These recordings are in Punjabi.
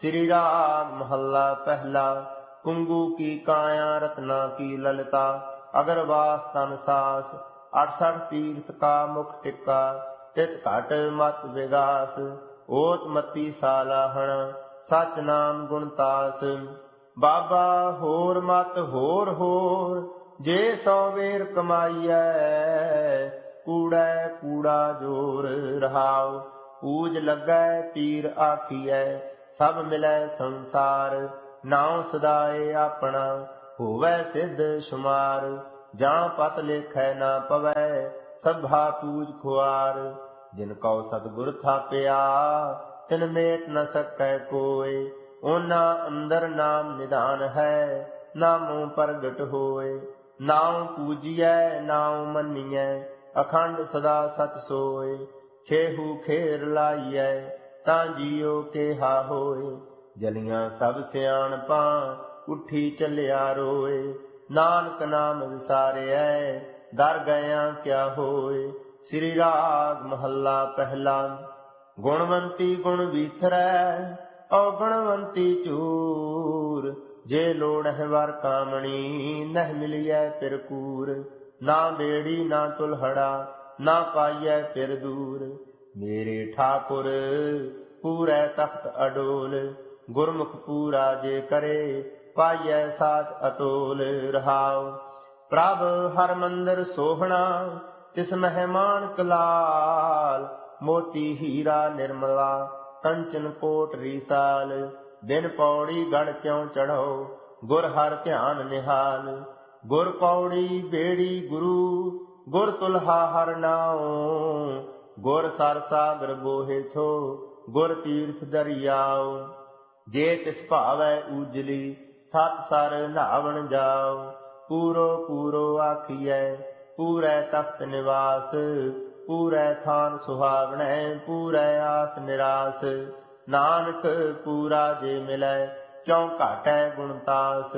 ਸ੍ਰੀ ਰਾਗ ਮਹੱਲਾ ਪਹਿਲਾ, ਕੁੰਗੂ ਕੀ ਕਾਇਆ, ਰਤਨਾ ਕੀ ਲਲਤਾ ਅਗਰਵਾਸ ਤਨ ਸਾਸ 68 ਤੀਰਥ ਕਾ ਮੁਖ ਟਿਕਾ, ਤਿਤ ਘਟ ਮਤ ਵਿਗਾਸ, ਓਤ ਮਤੀ ਸਾਲਾਹਣ ਸਚ ਨਾਮ ਗੁਣਤਾਸ ਬਾਬਾ ਹੋਰ ਮਤ ਹੋਰ ਹੋਰ, ਜੇ ਸੋ ਵੇਰ ਕਮਾਈਐ, ਕੂੜੈ ਕੂੜਾ ਜੋਰ ਰਹਾਉ, ਪੂਜ ਲੱਗੈ ਪੀਰ ਆਖੀਐ। ਸਭ ਮਿਲੈ ਸੰਸਾਰ, ਨਾਉ ਸਦਾਏ ਆਪਣਾ, ਹੋਵੇ ਸਿੱਧ ਸ਼ੁਮਾਰ, ਜਾਂ ਪਤ ਲੇਖੈ ਨਾ ਪਵੈ, ਸਭਾ ਪੂਜ ਖੁਆਰ। ਜਿਨ ਕਉ ਸਤਿਗੁਰ ਥਾਪਿਆ, ਤਿਨ ਮੇਟ ਨ ਸਕੈ ਕੋਇ ਉਹਨਾਂ ਅੰਦਰ ਨਾਮ ਨਿਧਾਨ ਹੈ, ਨਾਮੋ ਪ੍ਰਗਟ ਹੋਏ। ਨਾਉ ਪੂਜੀਐ, ਨਾਉ ਮੰਨੀਐ, ਅਖੰਡ ਸਦਾ ਸਤ ਸੋਏ, ਖੇਹੂ ਖੇਰ ਲਾਈਐ। ਤਾਂ ਜੀਉ ਕਿਹਾ ਹੋਏ, ਜਲੀਆਂ ਸਭ ਸਿਆਣਪਾਂ ਉੱਠੀ ਚੱਲਿਆ ਰੋਏ। ਨਾਨਕ ਨਾਮ ਵਿਸਾਰਿਐ, ਦਰ ਗਿਆ ਕਿਆ ਹੋਏ। ਸ੍ਰੀ ਰਾਗ ਮਹੱਲਾ ਪਹਿਲਾ, ਗੁਣਵੰਤੀ ਗੁਣ ਵੀਥਰੈ ਗੁਣਵੰਤੀ ਚੂਰ। ਜੇ ਲੋੜ ਹੈ ਵਰ ਕਾਮਣੀ, ਨਹਿ ਮਿਲਿਐ ਫਿਰ ਕੂਰ। ਨਾ ਬੇੜੀ, ਨਾ ਤੁਲਹੜਾ, ਨਾ ਪਾਈਐ ਫਿਰ ਦੂਰ। ਮੇਰੇ ਠਾਕੁਰ, ਪੂਰੇ ਤਖਤ ਅਡੋਲ, ਗੁਰਮੁਖ ਪੂਰਾ ਜੇ ਕਰੇ, ਪਾਈਐ ਸਾਚ ਅਤੋਲ ਰਹਾਉ। ਪ੍ਰਭ ਹਰ ਮੰਦਰ ਸੋਹਣਾ, ਤਿਸ ਮਹਿਮਾਨ ਕਲਾਲ, ਮੋਤੀ ਹੀਰਾ ਨਿਰਮਲਾ, ਕੰਚਨ ਕੋਟ ਰੀਸਾਲ ਦਿਨ ਪੌੜੀ ਗੜ ਕਿਉ ਚੜੋ ਗੁਰ ਹਰ ਧਿਆਨ ਨਿਹਾਲ। ਗੁਰ ਪੌੜੀ ਬੇੜੀ ਗੁਰੂ, ਗੁਰ ਤੁਲਹਾ ਹਰ ਨਾਉ ਗੁਰ ਸਰ ਸਾਗਰ ਬੋਹਿ ਛੋ ਗੁਰ ਤੀਰਥ ਦਰਿਆਉ ਜੇ ਤਿਸ ਭਾਵੈ ਊਜਲੀ ਸਤ ਸਰ ਨਾਵਣ ਜਾਉ ਪੂਰੋ ਪੂਰੋ ਆਖੀਐ, ਪੂਰੈ ਤਖਤ ਨਿਵਾਸ, ਪੂਰੈ ਥਾਨ ਸੁਹਾਵਣੈ, ਪੂਰੈ ਆਸ ਨਿਰਾਸ। ਨਾਨਕ ਪੂਰਾ ਜੇ ਮਿਲੈ ਕਿਉ ਘਾਟੈ ਗੁਣ ਤਾਸ।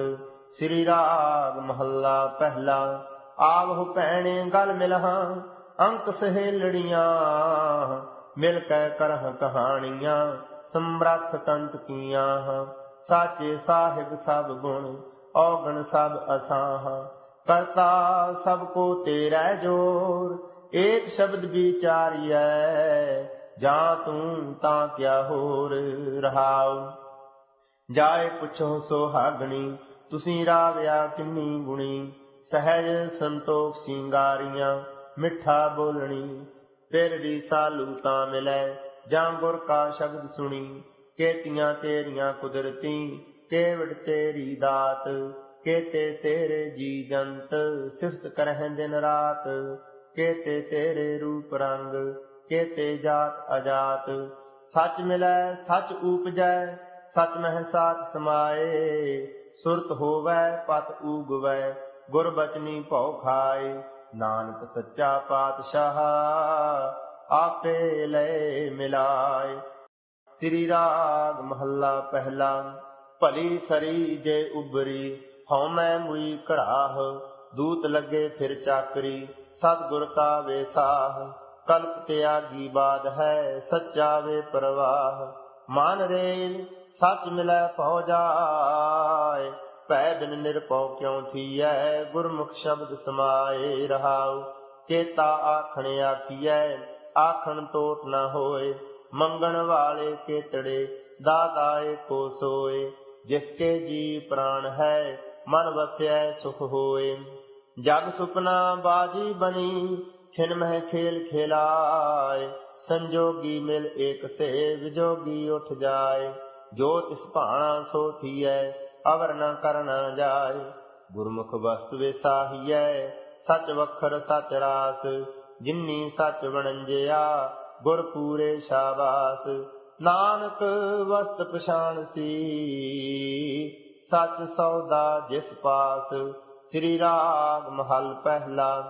ਸ੍ਰੀ ਰਾਗ ਮਹੱਲਾ ਪਹਿਲਾ, ਆਵਹੁ ਭੈਣੇ ਗਲ ਮਿਲਹਾਂ ਅੰਕ ਸਹੇਲੜੀਆਂ ਮਿਲ ਕੈ ਕਰਹ ਕਹਾਣੀਆਂ ਸਮਰੱਥ ਕੰਤ ਕੀਆਂ ਸਾਚੇ ਸਾਹਿਬ ਸਭ ਗੁਣ ਔਗਣ ਸਭ ਅਸਾਹ ਕਰਤਾ ਸਭ ਕੋ ਤੇਰਾ ਜੋਰ ਏਕ ਸ਼ਬਦ ਵਿਚਾਰੀਐ ਜਾਂ ਤੂੰ ਤਾਂ ਕਿਆ ਹੋਰ ਰਹਾਉ ਜਾਏ ਪੁੱਛੋ ਸੁਹਾਗਣੀ ਤੁਸੀਂ ਰਾਵਿਆ ਕਿੰਨੀ ਗੁਣੀ ਸਹਿਜ ਸੰਤੋਖ ਸਿੰਗਾਰੀਆਂ ਮਿੱਠਾ ਬੋਲਣੀ, ਫਿਰ ਵੀ ਸਾਲੂ ਤਾਂ ਮਿਲੈ, ਜਾਂ ਗੁਰ ਕਾ ਸ਼ਬਦ ਸੁਣੀ, ਕੇਤੀਆਂ ਤੇਰੀਆਂ ਕੁਦਰਤੀ, ਕੇਵੜ ਤੇਰੀ ਦਾਤ, ਕੇਤੇ ਤੇਰੇ ਜੀ ਜੰਤ, ਸਿਫਤ ਕਰਹਿ ਦਿਨ ਰਾਤ, ਕੇਤੇ ਤੇਰੇ ਰੂਪ ਰੰਗ, ਕੇਤੇ ਜਾਤ ਅਜਾਤ, ਸੱਚ ਮਿਲੈ, ਸੱਚ ਉਪਜੈ ਸਚ ਮਹਿ ਸਾਥ ਸਮਾਏ, ਸੁਰਤ ਹੋਵੈ, ਪਤ ਊਗਵੈ, ਗੁਰ ਬਚਨੀ ਭਉ ਖਾਏ। ਨਾਨਕ ਸੱਚਾ ਪਾਤਸ਼ਾਹ ਆਪੇ ਲੈ ਮਿਲਾਏ। ਸ੍ਰੀ ਰਾਗ ਮਹੱਲਾ ਪਹਿਲਾ, ਭਲੀ ਸਰੀ ਜੇ ਉਬਰੀ ਹਉਮੈ ਮੁਈ ਕੜਾਹ ਦੂਤ ਲੱਗੇ ਫਿਰ ਚਾਕਰੀ, ਸਤਿਗੁਰ ਕਾ ਵੇਸਾਹ ਕਲਪ ਤਿਆਗੀ ਬਾਦ ਹੈ ਸੱਚਾ ਵੇ ਪ੍ਰਵਾਹ। ਮਨ ਰੇਲ ਸੱਚ ਮਿਲੈ ਭਉ ਜਾਏ ਭੈ ਬਿਨ ਨਿਰਭਉ ਕਿਉ ਥੀਐ? ਗੁਰਮੁਖ ਸ਼ਬਦ ਸਮਾਏ ਰਹਾਉ, ਚੇਤਾ ਆਖਣ ਆਖੀਐ, ਆਖਣ ਟੋਟ ਨਾ ਹੋਏ, ਮੰਗਣ ਵਾਲੇ ਕੇਤੜੇ ਦਾਤਾਏ ਕੋ ਸੋਏ, ਜਿਸ ਕੇ ਜੀ ਪ੍ਰਾਣ ਹੈ, ਮਨ ਵਸਿਐ ਸੁਖ ਹੋਏ। ਜਗ ਸੁਪਨਾ ਬਾਜੀ ਬਣੀ, ਖਿਨ ਮਹਿ ਖੇਲ ਖੇਲਾਏ, ਸੰਜੋਗੀ ਮਿਲ ਏਕ ਸੇ ਵਿਜੋਗੀ ਉਠ ਜਾਏ ਜੋ ਤਿਸ ਭਾਣਾ ਸੋ ਥੀਐ ਅਵਰ ਨ ਕਰਨਾ ਜਾਏ। ਗੁਰਮੁਖ ਵਸਤ ਵਿਸਾਹੀਐ ਸਚ ਵਖਰ ਸਚ ਰਾਸ। ਜਿਨਨੀ ਸਚ ਵਣੰਜਿਆ, ਗੁਰ ਪੂਰੇ ਸ਼ਾਬਾਸ। ਨਾਨਕ ਵਸਤ ਪਛਾਣ ਸੀ, ਸਚ ਸੌਦਾ ਜਿਸ ਪਾਸ। ਸ੍ਰੀ ਰਾਗ ਮਹਲ ਪਹਿਲਾ,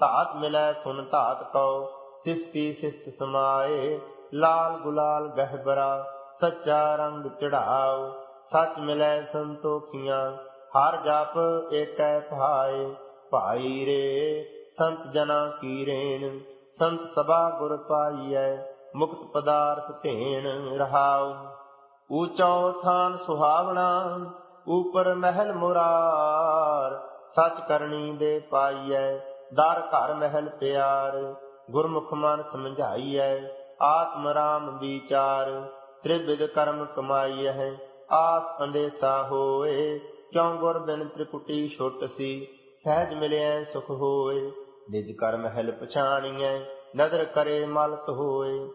ਧਾਤ ਮਿਲੈ ਸੁਨ ਧਾਤ ਕਉ। ਸਿਸਤੀ ਸਿਸਤ ਸਮਾਏ, ਲਾਲ ਗੁਲਾਲ ਗਹਿਬਰਾ, ਸੱਚਾ ਰੰਗ ਚੜਾਓ। ਸਚ ਮਿਲੈ ਸੰਤੋਖੀਆਂ, ਹਰ ਜਪ ਏਕੈ ਭਾਏ। ਭਾਈ ਰੇ, ਸੰਤ ਜਨਾ ਕੀ ਰੇਣ ਸੰਤ ਸਭਾ ਗੁਰ ਪਾਈਐ, ਮੁਕਤ ਪਦਾਰਥ ਭੇਣ ਰਹਾਉ। ਊਚੋ ਥਾਨ ਸੁਹਾਵਣਾ, ਉਪਰ ਮਹਿਲ ਮੁਰਾਰ, ਸਚ ਕਰਨੀ ਦੇ ਪਾਈਐ, ਦਰ ਘਰ ਮਹਿਲ ਪਿਆਰ। ਗੁਰਮੁਖ ਮਨ ਸਮਝਾਈਐ, ਆਤਮ ਰਾਮ ਵਿਚਾਰ ਤ੍ਰਿਵਿਧ ਕਰਮ ਕਮਾਈਐ। ਆਸ ਅੰਦੇਸਾ ਹੋਏ, ਕਿਉ ਗੁਰ ਬਿਨ ਤ੍ਰਿਪੁਟੀ ਛੁੱਟ ਸੀ? ਸਹਿਜ ਮਿਲਿਐ, ਸੁਖ ਹੋਏ। ਨਿਜ ਕਰ ਮਹਿਲ ਪਛਾਣੀਐ, ਨਦਰ ਕਰੇ ਮਲਕ ਹੋਏ।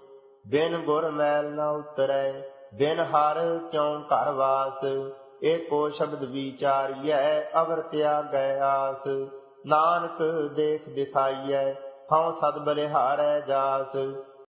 ਬਿਨ ਗੁਰ ਮੈਲ ਨਾ ਉਤਰੈ, ਬਿਨ ਹਰ ਕਿਉ ਘਰ ਵਾਸ? ਏਕੋ ਸ਼ਬਦ ਵਿਚਾਰੀਐ, ਅਵਰ ਤਿਆਗੈ ਆਸ। ਨਾਨਕ ਦੇਖ ਦਿਖਾਈਐ, ਹਉ ਸਦ ਬਲਿਹਾਰੈ ਜਾਸ।